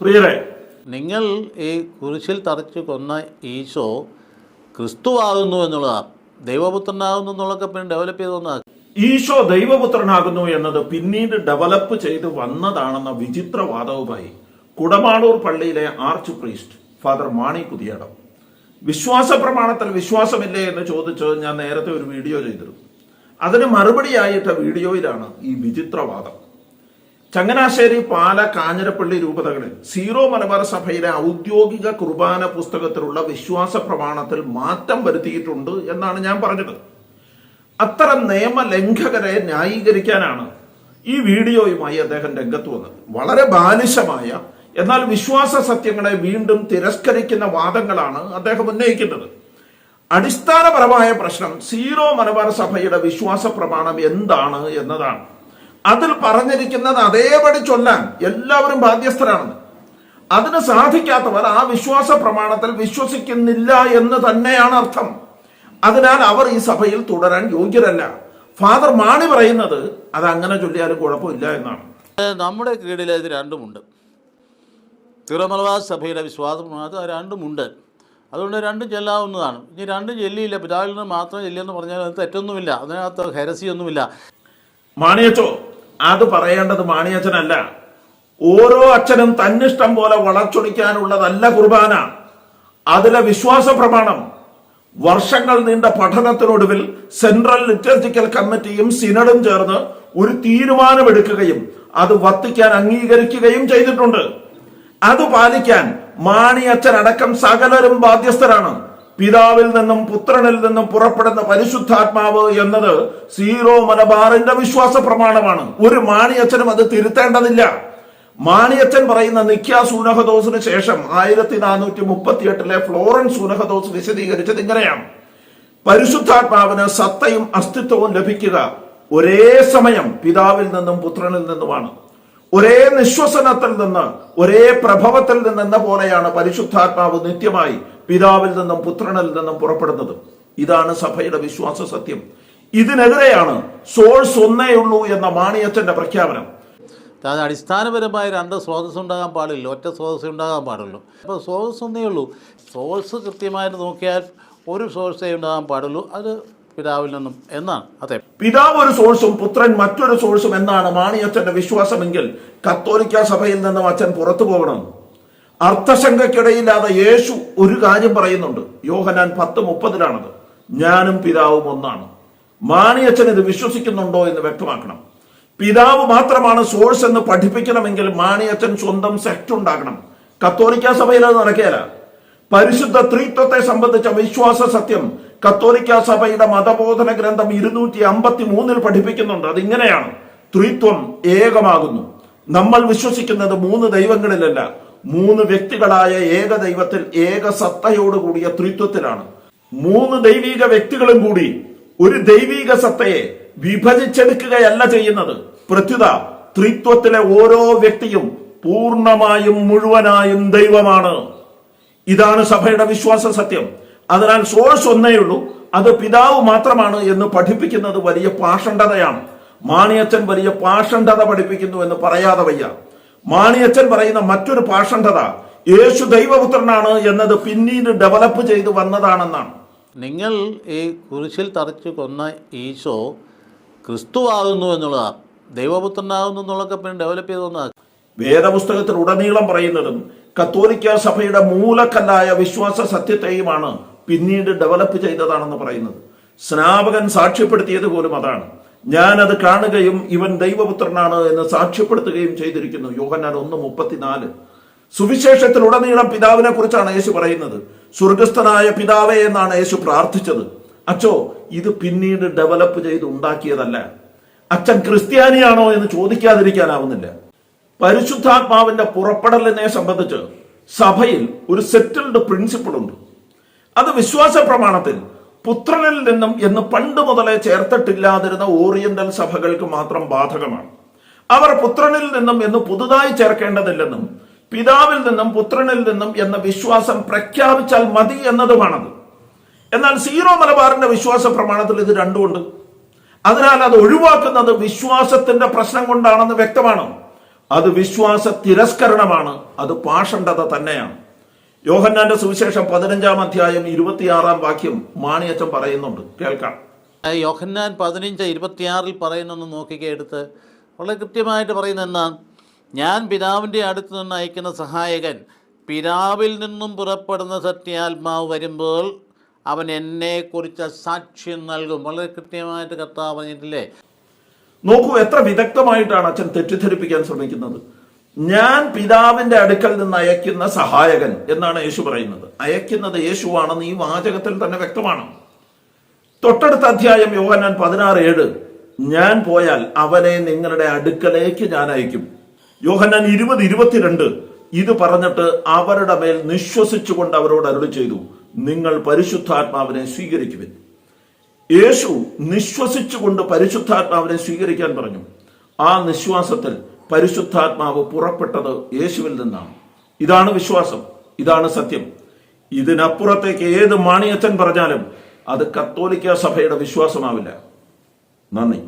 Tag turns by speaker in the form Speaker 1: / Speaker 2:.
Speaker 1: പ്രിയരെ
Speaker 2: നിങ്ങൾ ഈ കുരിശിൽ തറച്ചു കൊന്ന ഈശോ ക്രിസ്തുവാകുന്നു എന്നുള്ളതാണ് ദൈവപുത്രനാകുന്നു എന്നുള്ളതൊക്കെ പിന്നെ ഡെവലപ്പ് ചെയ്ത് വന്നതാണ്
Speaker 1: ഈശോ ദൈവപുത്രനാകുന്നു എന്നത് പിന്നീട് ഡെവലപ്പ് ചെയ്ത് വന്നതാണെന്ന വിചിത്രവാദവുമായി കുടമാളൂർ പള്ളിയിലെ arch priest father Mani Kuthiyadam. വിശ്വാസ പ്രമാണത്തിൽ വിശ്വാസമില്ലേ എന്ന് ചോദിച്ച് ഞാൻ നേരത്തെ ഒരു വീഡിയോ ചെയ്തിരുന്നു. അതിന് മറുപടിയായിട്ട വീഡിയോയിലാണ് ഈ വിചിത്രവാദം. ചങ്ങനാശ്ശേരി പാല കാഞ്ഞിരപ്പള്ളി രൂപതകളിൽ സീറോ മലബാർ സഭയിലെ ഔദ്യോഗിക കുർബാന പുസ്തകത്തിലുള്ള വിശ്വാസ പ്രമാണത്തിൽ മാറ്റം വരുത്തിയിട്ടുണ്ട് എന്നാണ് ഞാൻ പറഞ്ഞത്. അത്തരം നിയമലംഘകരെ ന്യായീകരിക്കാനാണ് ഈ വീഡിയോയുമായി അദ്ദേഹം രംഗത്ത് വന്നത്. വളരെ ബാലിശമായ എന്നാൽ വിശ്വാസ സത്യങ്ങളെ വീണ്ടും തിരസ്കരിക്കുന്ന വാദങ്ങളാണ് അദ്ദേഹം ഉന്നയിക്കുന്നത്. അടിസ്ഥാനപരമായ പ്രശ്നം സീറോ മലബാർ സഭയുടെ വിശ്വാസ പ്രമാണം എന്താണ് എന്നതാണ്. അതിൽ പറഞ്ഞിരിക്കുന്നത് അതേപടി ചൊല്ലാൻ എല്ലാവരും ബാധ്യസ്ഥരാണെന്ന്. അതിന് സാധിക്കാത്തവർ ആ വിശ്വാസ പ്രമാണത്തിൽ വിശ്വസിക്കുന്നില്ല എന്ന് തന്നെയാണ് അർത്ഥം. അതിനാൽ അവർ ഈ സഭയിൽ തുടരാൻ യോഗ്യരല്ല. ഫാദർ മാണി പറയുന്നത് അത് അങ്ങനെ ചൊല്ലിയാലും കുഴപ്പമില്ല എന്നാണ്.
Speaker 2: നമ്മുടെ കീഴിൽ ഇത് രണ്ടുമുണ്ട്. തിരുമലവാസ സഭയുടെ വിശ്വാസ പ്രമാണത്തിൽ രണ്ടുമുണ്ട്. അതുകൊണ്ട് രണ്ടും ചെല്ലാവുന്നതാണ്. ഇനി രണ്ടും ചെല്ലിയില്ല. പിതാവിൽ നിന്ന് മാത്രം ചെല്ലിയെന്ന് പറഞ്ഞാൽ അത് തെറ്റൊന്നുമില്ല. അതിനകത്ത് ഹെരസിയൊന്നുമില്ല.
Speaker 1: മാണിയച്ചോ അത് പറയേണ്ടത് മാണിയച്ഛനല്ല. ഓരോ അച്ഛനും തന്നിഷ്ടം പോലെ വളച്ചൊടിക്കാനുള്ളതല്ല കുർബാന. അതിലെ വിശ്വാസ പ്രമാണം. വർഷങ്ങൾ നീണ്ട പഠനത്തിനൊടുവിൽ സെൻട്രൽ ലിറ്റർജിക്കൽ കമ്മിറ്റിയും സിനഡും ചേർന്ന് ഒരു തീരുമാനമെടുക്കുകയും അത് വത്തിക്കാൻ അംഗീകരിക്കുകയും ചെയ്തിട്ടുണ്ട്. അത് പാലിക്കാൻ മാണിയച്ഛൻ അടക്കം സകലരും ബാധ്യസ്ഥരാണ്. പിതാവിൽ നിന്നും പുത്രനിൽ നിന്നും പുറപ്പെടുന്ന പരിശുദ്ധാത്മാവ് എന്നത് സീറോ മലബാറിന്റെ വിശ്വാസ പ്രമാണമാണ്. ഒരു മാണിയച്ഛനും അത് തിരുത്തേണ്ടതില്ല. മാണിയച്ഛൻ പറയുന്ന നിക്യ സൂനഹദോസിന് ശേഷം ആയിരത്തി നാനൂറ്റി മുപ്പത്തി എട്ടിലെ ഫ്ലോറൻസ് സൂനഹദോസ് വിശദീകരിച്ചത് ഇങ്ങനെയാണ്. പരിശുദ്ധാത്മാവിന് സത്തയും അസ്തിത്വവും ലഭിക്കുക ഒരേ സമയം പിതാവിൽ നിന്നും പുത്രനിൽ നിന്നുമാണ്. ഒരേ നിശ്വസനത്തിൽ നിന്ന് ഒരേ പ്രഭവത്തിൽ നിന്നെന്ന പോലെയാണ് പരിശുദ്ധാത്മാവ് നിത്യമായി പിതാവിൽ നിന്നും പുത്രനിൽ നിന്നും പുറപ്പെടുന്നത്. ഇതാണ് സഭയുടെ വിശ്വാസ സത്യം. ഇതിനെതിരെയാണ് സോഴ്സ് ഒന്നേ ഉള്ളൂ എന്ന മാണിയച്ചന്റെ പ്രഖ്യാപനം.
Speaker 2: അടിസ്ഥാനപരമായ രണ്ട് സ്രോതസ് ഉണ്ടാകാൻ പാടില്ല. ഒറ്റ സ്രോതസ് ഉണ്ടാകാൻ പാടുള്ളൂ. അപ്പോൾ സ്രോതസ് ഒന്നേ ഉള്ളൂ. സോഴ്സ് കൃത്യമായിട്ട് നോക്കിയാൽ ഒരു സോഴ്സേ ഉണ്ടാകാൻ പാടുള്ളൂ. അത് പിതാവിൽ നിന്നും എന്നാണ്. അതെ.
Speaker 1: പിതാവ് ഒരു സോഴ്സും പുത്രൻ മറ്റൊരു സോഴ്സും എന്നാണ് മാണിയച്ഛന്റെ വിശ്വാസമെങ്കിൽ കത്തോലിക്ക സഭയിൽ നിന്നും അച്ഛൻ പുറത്തു പോകണം. അർത്ഥശങ്കയ്ക്കിടയില്ലാതെ യേശു ഒരു കാര്യം പറയുന്നുണ്ട്. യോഹനാൻ പത്ത് മുപ്പതിലാണത്. ഞാനും പിതാവും ഒന്നാണ്. മാണിയച്ഛൻ ഇത് വിശ്വസിക്കുന്നുണ്ടോ എന്ന് വ്യക്തമാക്കണം. പിതാവ് മാത്രമാണ് സോഴ്സ് എന്ന് പഠിപ്പിക്കണമെങ്കിൽ മാണിയച്ഛൻ സ്വന്തം സെക്ട് ഉണ്ടാക്കണം കത്തോലിക്ക സഭയിൽ അത് നടക്കുകയല്ല. പരിശുദ്ധ ത്രിത്വത്തെ സംബന്ധിച്ച വിശ്വാസ സത്യം കത്തോലിക്ക സഭയുടെ മതബോധന ഗ്രന്ഥം ഇരുന്നൂറ്റി അമ്പത്തി മൂന്നിൽ പഠിപ്പിക്കുന്നുണ്ട്. അതിങ്ങനെയാണ്. ത്രിത്വം ഏകമാകുന്നു. നമ്മൾ വിശ്വസിക്കുന്നത് മൂന്ന് ദൈവങ്ങളിലല്ല. മൂന്ന് വ്യക്തികളായ ഏക ദൈവത്തിൽ ഏക സത്തയോടുകൂടിയ ത്രിത്വത്തിലാണ്. മൂന്ന് ദൈവീക വ്യക്തികളും കൂടി ഒരു ദൈവീക സത്തയെ വിഭജിച്ചെടുക്കുകയല്ല ചെയ്യുന്നത്. പ്രത്യുത ത്രിത്വത്തിലെ ഓരോ വ്യക്തിയും പൂർണമായും മുഴുവനായും ദൈവമാണ്. ഇതാണ് സഭയുടെ വിശ്വാസ സത്യം. അതിനാൽ സോഴ്സ് ഒന്നേയുള്ളൂ അത് പിതാവ് മാത്രമാണ് എന്ന് പഠിപ്പിക്കുന്നത് വലിയ പാഷണ്ഡതയാണ്. മാണിയച്ചൻ വലിയ പാഷണ്ഡത പഠിപ്പിക്കുന്നു എന്ന് പറയാതെ വയ്യ. മാണിയച്ചൻ പറയുന്ന മറ്റൊരു പാഷണ്ഡത യേശു ദൈവപുത്രനാണ് എന്നത് പിന്നീട് ഡെവലപ്പ് ചെയ്തു വന്നതാണെന്നാണ്.
Speaker 2: നിങ്ങൾ ഈ കുരിശിൽ തറച്ചു കൊന്ന ഈശോ ക്രിസ്തുവാകുന്നു എന്നുള്ളതാണ് ദൈവപുത്രനാകുന്നു എന്നുള്ളതൊക്കെ പിന്നെ ഡെവലപ്പ് ചെയ്ത് വന്നതാണ്
Speaker 1: വേദപുസ്തകത്തിൽ ഉടനീളം പറയുന്നതും കത്തോലിക്ക സഭയുടെ മൂലക്കല്ലായ വിശ്വാസ സത്യത്തെയുമാണ് പിന്നീട് ഡെവലപ്പ് ചെയ്തതാണെന്ന് പറയുന്നത്. സ്നാപകൻ സാക്ഷ്യപ്പെടുത്തിയത് പോലും അതാണ്. ഞാനത് കാണുകയും ഇവൻ ദൈവപുത്രനാണ് എന്ന് സാക്ഷ്യപ്പെടുത്തുകയും ചെയ്തിരിക്കുന്നു. യോഹന്നാൻ ഒന്ന് മുപ്പത്തിനാല്. സുവിശേഷത്തിലുടനീളം പിതാവിനെ കുറിച്ചാണ് യേശു പറയുന്നത്. സ്വർഗസ്ഥനായ പിതാവേ എന്നാണ് യേശു പ്രാർത്ഥിച്ചത്. അച്ചോ ഇത് പിന്നീട് ഡെവലപ്പ് ചെയ്ത് ഉണ്ടാക്കിയതല്ല. അച്ഛൻ ക്രിസ്ത്യാനിയാണോ എന്ന് ചോദിക്കാതിരിക്കാനാവുന്നില്ല. പരിശുദ്ധാത്മാവിന്റെ പുറപ്പെടലിനെ സംബന്ധിച്ച് സഭയിൽ ഒരു സെറ്റിൽഡ് പ്രിൻസിപ്പിൾ ഉണ്ട് അത് വിശ്വാസ പ്രമാണത്തിൽ പുത്രനിൽ നിന്നും എന്ന് പണ്ട് മുതലേ ചേർത്തിട്ടില്ലാതിരുന്ന ഓറിയന്റൽ സഭകൾക്ക് മാത്രം ബാധകമാണ്. അവർ പുത്രനിൽ നിന്നും എന്ന് പുതുതായി ചേർക്കേണ്ടതില്ലെന്നും പിതാവിൽ നിന്നും പുത്രനിൽ നിന്നും എന്ന വിശ്വാസം പ്രഖ്യാപിച്ചാൽ മതി എന്നതുമാണത്. എന്നാൽ സീറോ മലബാറിന്റെ വിശ്വാസ പ്രമാണത്തിൽ ഇത് രണ്ടുമുണ്ട്. അതിനാൽ അത് ഒഴിവാക്കുന്നത് വിശ്വാസത്തിന്റെ പ്രശ്നം കൊണ്ടാണെന്ന് വ്യക്തമാണ്. അത് വിശ്വാസ തിരസ്കരണമാണ്. അത് പാഷണ്ഡത തന്നെയാണ്. യോഹന്നാന്റെ സുവിശേഷം പതിനഞ്ചാം അധ്യായം ഇരുപത്തിയാറാം വാക്യം മാണിയച്ചൻ പറയുന്നുണ്ട്. കേൾക്കാം.
Speaker 2: യോഹന്നാൻ പതിനഞ്ച് ഇരുപത്തിയാറിൽ പറയുന്നൊന്ന് നോക്കിക്കെടുത്ത് വളരെ കൃത്യമായിട്ട് പറയുന്ന എന്നാണ് ഞാൻ പിതാവിന്റെ അടുത്ത് നിന്ന് അയക്കുന്ന സഹായകൻ പിതാവിൽ നിന്നും പുറപ്പെടുന്ന സത്യാത്മാവ് വരുമ്പോൾ അവൻ എന്നെക്കുറിച്ച് സാക്ഷ്യം നൽകും. വളരെ കൃത്യമായിട്ട് കർത്താവ് പറഞ്ഞിട്ടില്ലേ?
Speaker 1: നോക്കൂ എത്ര വിദഗ്ധമായിട്ടാണ് അച്ഛൻ തെറ്റിദ്ധരിപ്പിക്കാൻ ശ്രമിക്കുന്നത്. ഞാൻ പിതാവിന്റെ അടുക്കൽ നിന്ന് അയക്കുന്ന സഹായകൻ എന്നാണ് യേശു പറയുന്നത്. അയക്കുന്നത് യേശുവാണെന്ന് ഈ വാചകത്തിൽ തന്നെ വ്യക്തമാണ്. തൊട്ടടുത്ത അധ്യായം യോഹന്നാൻ പതിനാറ് ഏഴ് ഞാൻ പോയാൽ അവനെ നിങ്ങളുടെ അടുക്കലേക്ക് ഞാൻ അയക്കും. യോഹന്നാൻ ഇരുപത് ഇരുപത്തിരണ്ട് ഇത് പറഞ്ഞിട്ട് അവരുടെ മേൽ നിശ്വസിച്ചുകൊണ്ട് അവരോട് അരുളി ചെയ്തു നിങ്ങൾ പരിശുദ്ധാത്മാവിനെ സ്വീകരിക്കുവിൻ. യേശു നിശ്വസിച്ചുകൊണ്ട് പരിശുദ്ധാത്മാവിനെ സ്വീകരിക്കാൻ പറഞ്ഞു. ആ നിശ്വാസത്തിൽ പരിശുദ്ധാത്മാവ് പുറപ്പെട്ടത് യേശുവിൽ നിന്നാണ്. ഇതാണ് വിശ്വാസം. ഇതാണ് സത്യം. ഇതിനപ്പുറത്തേക്ക് ഏത് മാണിയച്ചൻ പറഞ്ഞാലും അത് കത്തോലിക്ക സഭയുടെ വിശ്വാസമാവില്ല. നന്ദി.